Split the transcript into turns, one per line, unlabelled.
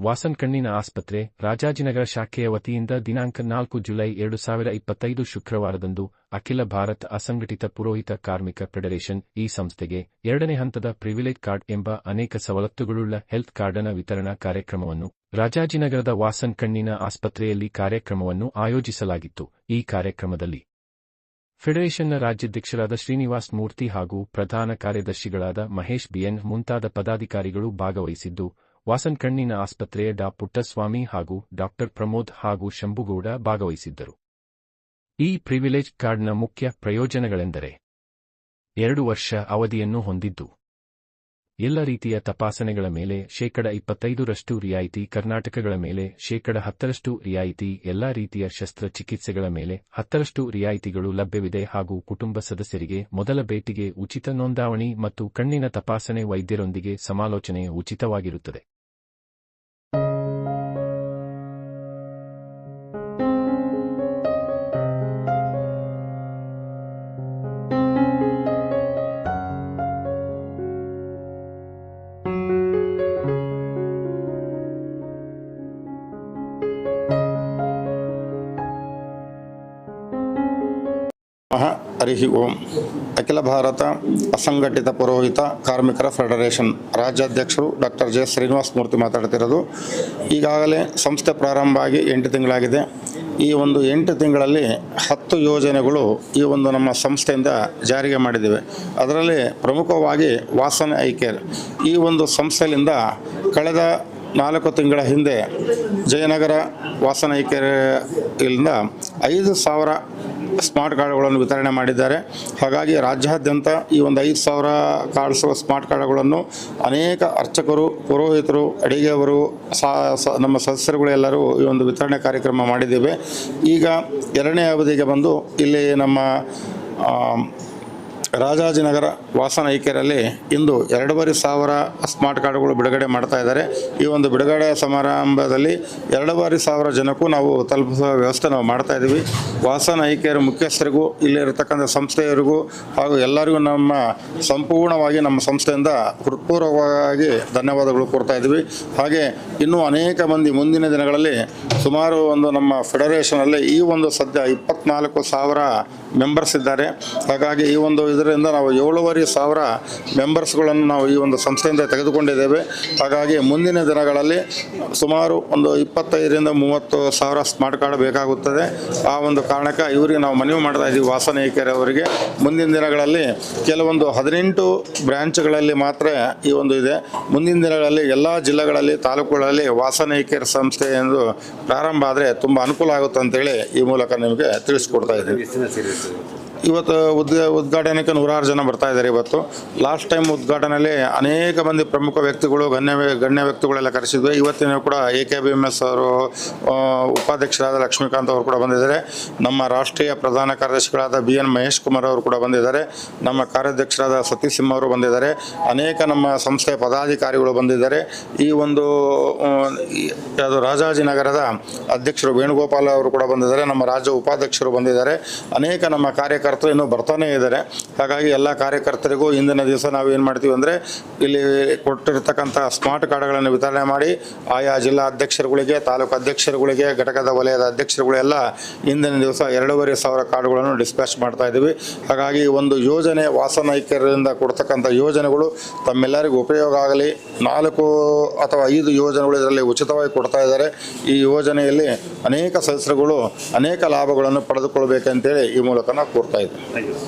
ವಾಸನ್ ಕಣ್ಣಿನ ಆಸ್ಪತ್ರೆ, ರಾಜಾಜಿನಗರ ಶಾಖೆಯ ವತಿಯಿಂದ ದಿನಾಂಕ ನಾಲ್ಕು ಜುಲೈ ಎರಡು ಸಾವಿರ ಇಪ್ಪತ್ತೈದು ಶುಕ್ರವಾರದಂದು ಅಖಿಲ ಭಾರತ ಅಸಂಘಟಿತ ಪುರೋಹಿತ ಕಾರ್ಮಿಕ ಫೆಡರೇಷನ್ ಈ ಸಂಸ್ಥೆಗೆ ಎರಡನೇ ಹಂತದ ಪ್ರಿವಿಲೇಜ್ ಕಾರ್ಡ್ ಎಂಬ ಅನೇಕ ಸವಲತ್ತುಗಳುಳ್ಳ ಹೆಲ್ತ್ ಕಾರ್ಡನ ವಿತರಣಾ ಕಾರ್ಯಕ್ರಮವನ್ನು ರಾಜಾಜಿನಗರದ ವಾಸನ್ ಕಣ್ಣಿನ ಆಸ್ಪತ್ರೆಯಲ್ಲಿ ಕಾರ್ಯಕ್ರಮವನ್ನು ಆಯೋಜಿಸಲಾಗಿತ್ತು. ಈ ಕಾರ್ಯಕ್ರಮದಲ್ಲಿ ಫೆಡರೇಷನ್ನ ರಾಜ್ಯಾಧ್ಯಕ್ಷರಾದ ಶ್ರೀನಿವಾಸ್ ಮೂರ್ತಿ ಹಾಗೂ ಪ್ರಧಾನ ಕಾರ್ಯದರ್ಶಿಗಳಾದ ಮಹೇಶ್ ಬಿಎನ್ ಮುಂತಾದ ಪದಾಧಿಕಾರಿಗಳು ಭಾಗವಹಿಸಿದ್ದು ವಾಸನ್ ಕಣ್ಣಿನ ಆಸ್ಪತ್ರೆಯ ಡಾ. ಪುಟ್ಟಸ್ವಾಮಿ ಹಾಗೂ ಡಾಕ್ಟರ್ ಪ್ರಮೋದ್ ಹಾಗೂ ಶಂಭುಗೌಡ ಭಾಗವಹಿಸಿದ್ದರು. ಈ ಪ್ರಿವಿಲೇಜ್ ಕಾರ್ಡ್ನ ಮುಖ್ಯ ಪ್ರಯೋಜನಗಳೆಂದರೆ ಎರಡು ವರ್ಷ ಅವಧಿಯನ್ನು ಹೊಂದಿದ್ದು ಎಲ್ಲ ರೀತಿಯ ತಪಾಸಣೆಗಳ ಮೇಲೆ ಶೇಕಡ ಇಪ್ಪತ್ತೈದರಷ್ಟು ರಿಯಾಯಿತಿ, ಕರ್ನಾಟಕಗಳ ಮೇಲೆ ಶೇಕಡ ಹತ್ತರಷ್ಟು ರಿಯಾಯಿತಿ, ಎಲ್ಲಾ ರೀತಿಯ ಶಸ್ತ್ರಚಿಕಿತ್ಸೆಗಳ ಮೇಲೆ ಹತ್ತರಷ್ಟು ರಿಯಾಯಿತಿಗಳು ಲಭ್ಯವಿದೆ ಹಾಗೂ ಕುಟುಂಬ ಸದಸ್ಯರಿಗೆ ಮೊದಲ ಭೇಟಿಗೆ ಉಚಿತ ನೋಂದಾವಣಿ ಮತ್ತು ಕಣ್ಣಿನ ತಪಾಸಣೆ ವೈದ್ಯರೊಂದಿಗೆ ಸಮಾಲೋಚನೆ ಉಚಿತವಾಗಿರುತ್ತದೆ.
ಹರಿ ಓಂ. ಅಖಿಲ ಭಾರತ ಅಸಂಘಟಿತ ಪುರೋಹಿತ ಕಾರ್ಮಿಕರ ಫೆಡರೇಷನ್ ರಾಜ್ಯಾಧ್ಯಕ್ಷರು ಡಾಕ್ಟರ್ ಜೆ ಶ್ರೀನಿವಾಸ ಮೂರ್ತಿ ಮಾತಾಡ್ತಿರೋದು. ಈಗಾಗಲೇ ಸಂಸ್ಥೆ ಪ್ರಾರಂಭ ಆಗಿ ಎಂಟು ತಿಂಗಳಾಗಿದೆ. ಈ ಒಂದು ಎಂಟು ತಿಂಗಳಲ್ಲಿ ಹತ್ತು ಯೋಜನೆಗಳು ಈ ಒಂದು ನಮ್ಮ ಸಂಸ್ಥೆಯಿಂದ ಜಾರಿಗೆ ಮಾಡಿದ್ದೇವೆ ಅದರಲ್ಲಿ ಪ್ರಮುಖವಾಗಿ ವಾಸನೆ ಐ ಕೇರ್. ಈ ಒಂದು ಸಂಸ್ಥೆಯಿಂದ ಕಳೆದ ನಾಲ್ಕು ತಿಂಗಳ ಹಿಂದೆ ಜಯನಗರ ವಾಸನ ಐ ಕೇರ್ ಇಲ್ಲಿಂದ ಐದು ಸಾವಿರ ಸ್ಮಾರ್ಟ್ ಕಾರ್ಡ್ಗಳನ್ನು ವಿತರಣೆ ಮಾಡಿದ್ದಾರೆ. ಹಾಗಾಗಿ ರಾಜ್ಯಾದ್ಯಂತ ಈ ಒಂದು ಐದು ಸಾವಿರ ಕಾರ್ಡ್ಸ್ ಸ್ಮಾರ್ಟ್ ಕಾರ್ಡ್ಗಳನ್ನು ಅನೇಕ ಅರ್ಚಕರು, ಪುರೋಹಿತರು, ಅಡಿಗೆಯವರು ನಮ್ಮ ಸದಸ್ಯರುಗಳು ಎಲ್ಲರೂ ಈ ಒಂದು ವಿತರಣೆ ಕಾರ್ಯಕ್ರಮ ಮಾಡಿದ್ದೇವೆ. ಈಗ ಎರಡನೇ ಅವಧಿಗೆ ಬಂದು ಇಲ್ಲಿ ನಮ್ಮ ರಾಜಾಜಿನಗರ ವಾಸನ ಐಕ್ಯರಲ್ಲಿ ಇಂದು ಎರಡೂವರೆ ಸಾವಿರ ಸ್ಮಾರ್ಟ್ ಕಾರ್ಡ್ಗಳು ಬಿಡುಗಡೆ ಮಾಡ್ತಾ ಇದ್ದಾರೆ. ಈ ಒಂದು ಬಿಡುಗಡೆ ಸಮಾರಂಭದಲ್ಲಿ ಎರಡೂವರೆ ಸಾವಿರ ಜನಕ್ಕೂ ನಾವು ತಲುಪಿಸುವ ವ್ಯವಸ್ಥೆ ನಾವು ಮಾಡ್ತಾ ಇದ್ದೀವಿ. ವಾಸನ ಐಕ್ಯರ ಮುಖ್ಯಸ್ಥರಿಗೂ ಇಲ್ಲಿರತಕ್ಕಂಥ ಸಂಸ್ಥೆಯವರಿಗೂ ಹಾಗೂ ಎಲ್ಲರಿಗೂ ನಮ್ಮ ಸಂಪೂರ್ಣವಾಗಿ ನಮ್ಮ ಸಂಸ್ಥೆಯಿಂದ ಹೃತ್ಪೂರ್ವಕವಾಗಿ ಧನ್ಯವಾದಗಳು ಕೊಡ್ತಾ ಇದ್ದೀವಿ. ಹಾಗೆ ಇನ್ನೂ ಅನೇಕ ಮಂದಿ ಮುಂದಿನ ದಿನಗಳಲ್ಲಿ ಸುಮಾರು ಒಂದು ನಮ್ಮ ಫೆಡರೇಷನಲ್ಲಿ ಈ ಒಂದು ಸದ್ಯ ಇಪ್ಪತ್ನಾಲ್ಕು ಸಾವಿರ ಮೆಂಬರ್ಸ್ ಇದ್ದಾರೆ. ಹಾಗಾಗಿ ಈ ಒಂದು ಇದರಿಂದ ನಾವು ಏಳುವರೆ ಸಾವಿರ ಮೆಂಬರ್ಸ್ಗಳನ್ನು ನಾವು ಈ ಒಂದು ಸಂಸ್ಥೆಯಿಂದ ತೆಗೆದುಕೊಂಡಿದ್ದೇವೆ. ಹಾಗಾಗಿ ಮುಂದಿನ ದಿನಗಳಲ್ಲಿ ಸುಮಾರು ಒಂದು ಇಪ್ಪತ್ತೈದರಿಂದ ಮೂವತ್ತು ಸಾವಿರ ಸ್ಮಾರ್ಟ್ ಕಾರ್ಡ್ ಬೇಕಾಗುತ್ತದೆ. ಆ ಒಂದು ಕಾರಣಕ್ಕೆ ಇವರಿಗೆ ನಾವು ಮನವಿ ಮಾಡ್ತಾ ಇದ್ದೀವಿ ವಾಸನ ಅವರಿಗೆ. ಮುಂದಿನ ದಿನಗಳಲ್ಲಿ ಕೆಲವೊಂದು ಹದಿನೆಂಟು ಬ್ರ್ಯಾಂಚ್ಗಳಲ್ಲಿ ಮಾತ್ರ ಈ ಒಂದು ಇದೆ. ಮುಂದಿನ ದಿನಗಳಲ್ಲಿ ಎಲ್ಲ ಜಿಲ್ಲೆಗಳಲ್ಲಿ, ತಾಲೂಕುಗಳಲ್ಲಿ ವಾಸನ ಸಂಸ್ಥೆ ಎಂದು ಪ್ರಾರಂಭ ಆದರೆ ತುಂಬ ಅನುಕೂಲ ಆಗುತ್ತೆ ಅಂತೇಳಿ ಈ ಮೂಲಕ ನಿಮಗೆ ತಿಳಿಸ್ಕೊಡ್ತಾ ಇದ್ದೀವಿ ಇವತ್ತು ಉದ್ ಉದ್ಘಾಟನೆಗೆ ನೂರಾರು ಜನ ಬರ್ತಾ ಇದ್ದಾರೆ ಇವತ್ತು. ಲಾಸ್ಟ್ ಟೈಮ್ ಉದ್ಘಾಟನೆಯಲ್ಲಿ ಅನೇಕ ಮಂದಿ ಪ್ರಮುಖ ವ್ಯಕ್ತಿಗಳು, ಗಣ್ಯ ಗಣ್ಯ ವ್ಯಕ್ತಿಗಳೆಲ್ಲ ಕರೆಸಿದ್ವಿ. ಇವತ್ತಿನ ಕೂಡ A K B M S ಅವರು ಉಪಾಧ್ಯಕ್ಷರಾದ ಲಕ್ಷ್ಮೀಕಾಂತ್ ಅವರು ಕೂಡ ಬಂದಿದ್ದಾರೆ. ನಮ್ಮ ರಾಷ್ಟ್ರೀಯ ಪ್ರಧಾನ ಕಾರ್ಯದರ್ಶಿಗಳಾದ ಬಿ ಎನ್ ಮಹೇಶ್ ಕುಮಾರ್ ಅವರು ಕೂಡ ಬಂದಿದ್ದಾರೆ. ನಮ್ಮ ಕಾರ್ಯಾಧ್ಯಕ್ಷರಾದ ಸತೀಶ್ ಸಿಂಹ ಅವರು ಬಂದಿದ್ದಾರೆ. ಅನೇಕ ನಮ್ಮ ಸಂಸ್ಥೆಯ ಪದಾಧಿಕಾರಿಗಳು ಬಂದಿದ್ದಾರೆ. ಈ ಒಂದು ಅದು ರಾಜಾಜಿನಗರದ ಅಧ್ಯಕ್ಷರು ವೇಣುಗೋಪಾಲ್ ಅವರು ಕೂಡ ಬಂದಿದ್ದಾರೆ. ನಮ್ಮ ರಾಜ್ಯ ಉಪಾಧ್ಯಕ್ಷರು ಬಂದಿದ್ದಾರೆ. ಅನೇಕ ನಮ್ಮ ಕಾರ್ಯಕರ್ತರು ಇನ್ನೂ ಬರ್ತಾನೇ ಇದ್ದಾರೆ. ಹಾಗಾಗಿ ಎಲ್ಲ ಕಾರ್ಯಕರ್ತರಿಗೂ ಇಂದಿನ ದಿವಸ ನಾವು ಏನು ಮಾಡ್ತೀವಿ ಅಂದರೆ ಇಲ್ಲಿ ಕೊಟ್ಟಿರ್ತಕ್ಕಂಥ ಸ್ಮಾರ್ಟ್ ಕಾರ್ಡ್ಗಳನ್ನು ವಿತರಣೆ ಮಾಡಿ ಆಯಾ ಜಿಲ್ಲಾ ಅಧ್ಯಕ್ಷರುಗಳಿಗೆ, ತಾಲೂಕು ಅಧ್ಯಕ್ಷರುಗಳಿಗೆ, ಘಟಕದ ವಲಯದ ಅಧ್ಯಕ್ಷರುಗಳೆಲ್ಲ ಇಂದಿನ ದಿವಸ ಎರಡೂವರೆ ಸಾವಿರ ಕಾರ್ಡ್ಗಳನ್ನು ಡಿಸ್ಪ್ಯಾಚ್ ಮಾಡ್ತಾ ಇದ್ದೀವಿ. ಹಾಗಾಗಿ ಒಂದು ಯೋಜನೆ ವಾಸನೈಕ್ಯರಿಂದ ಕೊಡ್ತಕ್ಕಂಥ ಯೋಜನೆಗಳು ತಮ್ಮೆಲ್ಲರಿಗೂ ಉಪಯೋಗ ಆಗಲಿ. ನಾಲ್ಕು ಅಥವಾ ಐದು ಯೋಜನೆಗಳು ಇದರಲ್ಲಿ ಉಚಿತವಾಗಿ ಕೊಡ್ತಾ ಇದ್ದಾರೆ. ಈ ಯೋಜನೆಯಲ್ಲಿ ಅನೇಕ ಸದಸ್ಯರುಗಳು ಅನೇಕ ಲಾಭಗಳನ್ನು ಪಡೆದುಕೊಳ್ಬೇಕಂತೇಳಿ ಈ ಮೂಲಕ ನಾವು ಕೋರ್ತಾ ಇದ್ದೀವಿ